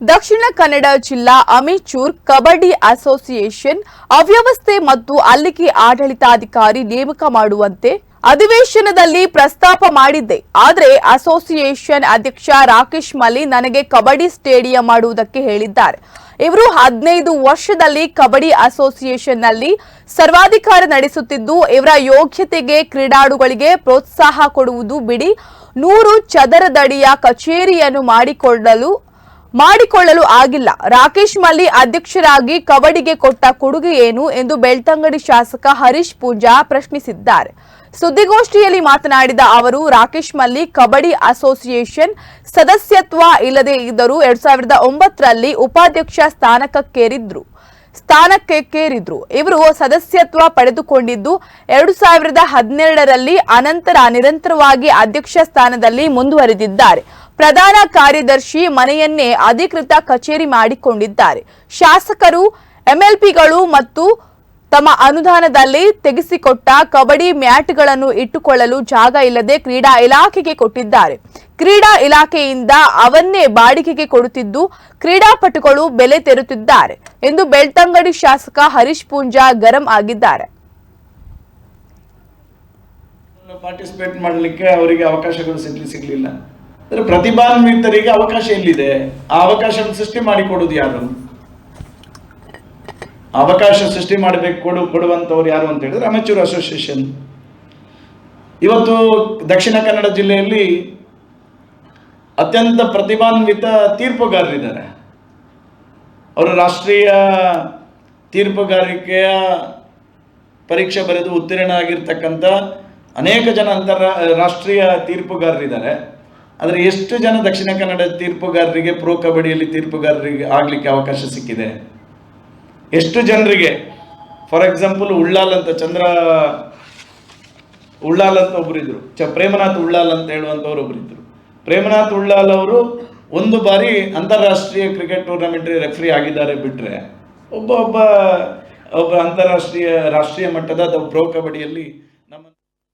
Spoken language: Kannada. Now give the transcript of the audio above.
ದಕ್ಷಿಣ ಕನ್ನಡ ಜಿಲ್ಲಾ ಅಮೆಚೂರ್ ಕಬಡ್ಡಿ ಅಸೋಸಿಯೇಷನ್ ಅವ್ಯವಸ್ಥೆ ಮತ್ತು ಅಲ್ಲಿಗೆ ಆಡಳಿತಾಧಿಕಾರಿ ನೇಮಕ ಮಾಡುವಂತೆ ಅಧಿವೇಶನದಲ್ಲಿ ಪ್ರಸ್ತಾಪ ಮಾಡಿದ್ದೆ. ಆದರೆ ಅಸೋಸಿಯೇಷನ್ ಅಧ್ಯಕ್ಷ ರಾಕೇಶ್ ಮಲ್ಲಿ ನನಗೆ ಕಬಡ್ಡಿ ಸ್ಟೇಡಿಯಂ ಮಾಡುವುದಕ್ಕೆ ಹೇಳಿದ್ದಾರೆ. ಇವರು ಹದಿನೈದು ವರ್ಷದಲ್ಲಿ ಕಬಡ್ಡಿ ಅಸೋಸಿಯೇಷನ್ನಲ್ಲಿ ಸರ್ವಾಧಿಕಾರ ನಡೆಸುತ್ತಿದ್ದು, ಇವರ ಯೋಗ್ಯತೆಗೆ ಕ್ರೀಡಾಳುಗಳಿಗೆ ಪ್ರೋತ್ಸಾಹ ಕೊಡುವುದು ಬಿಡಿ. ನೂರು ಚದರದಡಿಯ ಕಚೇರಿಯನ್ನು ಮಾಡಿಕೊಳ್ಳಲು ಮಾಡಿಕೊಳ್ಳಲು ಆಗಿಲ್ಲ. ರಾಕೇಶ್ ಮಲ್ಲಿ ಅಧ್ಯಕ್ಷರಾಗಿ ಕಬಡ್ಡಿಗೆ ಕೊಟ್ಟ ಕೊಡುಗೆ ಏನು ಎಂದು ಬೆಳ್ತಂಗಡಿ ಶಾಸಕ ಹರೀಶ್ ಪೂಜಾ ಪ್ರಶ್ನಿಸಿದ್ದಾರೆ. ಸುದ್ದಿಗೋಷ್ಠಿಯಲ್ಲಿ ಮಾತನಾಡಿದ ಅವರು, ರಾಕೇಶ್ ಮಲ್ಲಿ ಕಬಡ್ಡಿ ಅಸೋಸಿಯೇಷನ್ ಸದಸ್ಯತ್ವ ಇಲ್ಲದೆ ಇದ್ದರೂ ಎರಡ್ ಸಾವಿರದ ಒಂಬತ್ತರಲ್ಲಿ ಉಪಾಧ್ಯಕ್ಷ ಸ್ಥಾನಕ್ಕೇರಿದ್ರು. ಸ್ಥಾನಕ್ಕೇರಿದ್ರು ಇವರು ಸದಸ್ಯತ್ವ ಪಡೆದುಕೊಂಡಿದ್ದು, ಎರಡು ಸಾವಿರದ ಹದಿನೇಳರಲ್ಲಿ ಅನಂತರ ನಿರಂತರವಾಗಿ ಅಧ್ಯಕ್ಷ ಸ್ಥಾನದಲ್ಲಿ ಮುಂದುವರೆದಿದ್ದಾರೆ. ಪ್ರಧಾನ ಕಾರ್ಯದರ್ಶಿ ಮನೆಯನ್ನೇ ಅಧಿಕೃತ ಕಚೇರಿ ಮಾಡಿಕೊಂಡಿದ್ದಾರೆ. ಶಾಸಕರು, ಎಂಎಲ್ಪಿಗಳು ಮತ್ತು ತಮ್ಮ ಅನುದಾನದಲ್ಲಿ ತೆಗೆಸಿಕೊಟ್ಟ ಕಬಡ್ಡಿ ಮ್ಯಾಟ್ಗಳನ್ನು ಇಟ್ಟುಕೊಳ್ಳಲು ಜಾಗ ಇಲ್ಲದೆ ಕ್ರೀಡಾ ಇಲಾಖೆಗೆ ಕೊಟ್ಟಿದ್ದಾರೆ. ಕ್ರೀಡಾ ಇಲಾಖೆಯಿಂದ ಅವನ್ನೇ ಬಾಡಿಗೆಗೆ ಕೊಡುತ್ತಿದ್ದು ಕ್ರೀಡಾಪಟುಗಳು ಬೆಲೆ ತೆರುತ್ತಿದ್ದಾರೆ ಎಂದು ಬೆಳ್ತಂಗಡಿ ಶಾಸಕ ಹರೀಶ್ ಪೂಂಜಾ ಗರಂ ಆಗಿದ್ದಾರೆ. ಪಾರ್ಟಿಸಿಪೇಟ್ ಮಾಡಲಿಕ್ಕೆ ಅವರಿಗೆ ಅವಕಾಶಗಳು ಸಿಗ್ಲಿ ಸಿಗ್ಲಿಲ್ಲ. ಅಂದ್ರೆ ಪ್ರತಿಭಾನ್ವಿತರಿಗೆ ಅವಕಾಶ ಎಲ್ಲಿದೆ? ಆ ಅವಕಾಶ ಸೃಷ್ಟಿ ಮಾಡಿಕೊಡುದು ಯಾರು? ಅವಕಾಶ ಸೃಷ್ಟಿ ಮಾಡಬೇಕು, ಕೊಡು ಕೊಡುವಂತವ್ರು ಯಾರು ಅಂತ ಹೇಳಿದ್ರೆ ಅಮೆಚೂರ್ ಅಸೋಸಿಯೇಷನ್ ಇವತ್ತು ದಕ್ಷಿಣ ಕನ್ನಡ ಜಿಲ್ಲೆಯಲ್ಲಿ ಅತ್ಯಂತ ಪ್ರತಿಭಾನ್ವಿತ ತೀರ್ಪುಗಾರರಿದ್ದಾರೆ. ಅವರು ರಾಷ್ಟ್ರೀಯ ತೀರ್ಪುಗಾರಿಕೆಯ ಪರೀಕ್ಷೆ ಬರೆದು ಉತ್ತೀರ್ಣ ಆಗಿರ್ತಕ್ಕಂಥ ಅನೇಕ ಜನ ಅಂತರ ರಾಷ್ಟ್ರೀಯ ತೀರ್ಪುಗಾರರಿದ್ದಾರೆ. ಆದರೆ ಎಷ್ಟು ಜನ ದಕ್ಷಿಣ ಕನ್ನಡ ತೀರ್ಪುಗಾರರಿಗೆ, ಪ್ರೋ ಕಬಡ್ಡಿಯಲ್ಲಿ ತೀರ್ಪುಗಾರರಿಗೆ ಆಗಲಿಕ್ಕೆ ಅವಕಾಶ ಸಿಕ್ಕಿದೆ? ಎಷ್ಟು ಜನರಿಗೆ? ಫಾರ್ ಎಕ್ಸಾಂಪಲ್ ಉಳ್ಳಾಲ್ ಅಂತ ಚಂದ್ರ, ಉಳ್ಳಾಲ್ ಅಂತ ಒಬ್ಬರಿದ್ರು ಚ, ಪ್ರೇಮನಾಥ್ ಉಳ್ಳಾಲ್ ಅಂತ ಹೇಳುವಂಥವ್ರು ಒಬ್ಬರಿದ್ರು ಪ್ರೇಮನಾಥ್ ಉಳ್ಳಾಲ್ ಅವರು ಒಂದು ಬಾರಿ ಅಂತಾರಾಷ್ಟ್ರೀಯ ಕ್ರಿಕೆಟ್ ಟೂರ್ನಮೆಂಟ್ ರೆಫ್ರಿ ಆಗಿದ್ದಾರೆ ಬಿಟ್ರೆ, ಒಬ್ಬ ಒಬ್ಬ ಒಬ್ಬ ಅಂತಾರಾಷ್ಟ್ರೀಯ, ರಾಷ್ಟ್ರೀಯ ಮಟ್ಟದ ಅಥವಾ ಪ್ರೋ ಕಬಡ್ಡಿಯಲ್ಲಿ